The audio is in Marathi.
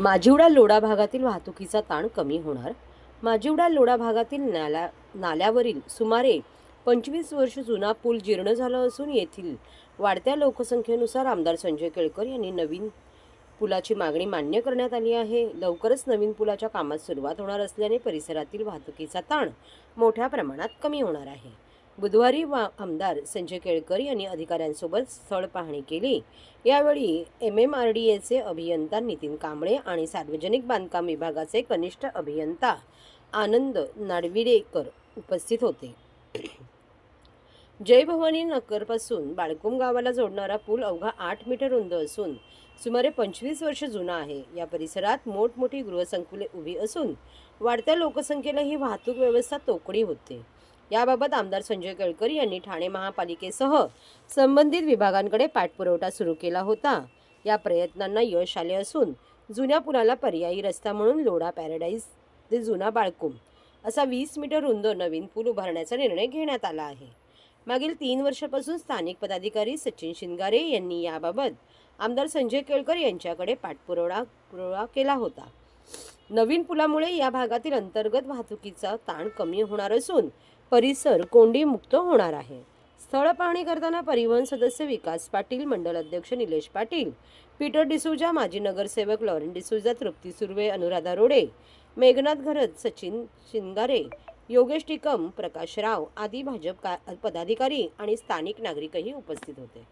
माजिवडा लोढा भागातील वाहतुकीचा ताण कमी होणार. माजिवडा लोढा भागातील नाला नाल्यावरील सुमारे पंचवीस वर्ष जुना पूल जीर्ण झाला असून येथील वाढत्या लोकसंख्येनुसार आमदार संजय केळकर यांनी नवीन पुलाची मागणी मान्य करण्यात आली आहे. लवकरच नवीन पुलाच्या कामात सुरुवात होणार असल्याने परिसरातील वाहतुकीचा ताण मोठ्या प्रमाणात कमी होणार आहे. बुधवारी वा आमदार संजय केळकर यांनी अधिकाऱ्यांसोबत स्थळ पाहणी केली. यावेळी एम एम आर डी एचे अभियंता नितीन कांबळे आणि सार्वजनिक बांधकाम विभागाचे कनिष्ठ अभियंता आनंद नाडविडेकर उपस्थित होते. जय भवानी नगरपासून बाळकुम गावाला जोडणारा पूल अवघा आठ मीटर रुंद असून सुमारे पंचवीस वर्ष जुना आहे. या परिसरात मोठमोठी गृहसंकुले उभी असून वाढत्या लोकसंख्येला ही वाहतूक व्यवस्था तोकडी होते. याबाबत आमदार संजय केळकर यांनी ठाणे महापालिकेसह संबंधित विभागांकडे पाठपुरवठा सुरू केला होता. या प्रयत्नांना यश आले असून जुन्या पुलाला पर्यायी रस्ता म्हणून लोढा पॅराडाईज ते जुना बाळकुम असा वीस मीटर रुंद नवीन पूल उभारण्याचा निर्णय घेण्यात आला आहे. मागील तीन वर्षापासून स्थानिक पदाधिकारी सचिन शिंगारे यांनी याबाबत आमदार संजय केळकर यांच्याकडे पाठपुरवठा पुरावा केला होता. नवीन पुलामुळे या भागातील अंतर्गत वाहतुकीचा ताण कमी होणार असून परिसर कोंडीमुक्त होणार आहे. स्थळ पाहणी करताना परिवहन सदस्य विकास पाटील मंडल अध्यक्ष निलेश पाटील पीटर डिसूजा माजी नगरसेवक लॉरेन डिसूजा तृप्ती सुर्वे अनुराधा रोडे मेघनाथ घरत सचिन शिंगारे योगेश टिकम प्रकाश राव आदी भाजप का पदाधिकारी आणि स्थानिक नागरिकही उपस्थित होते.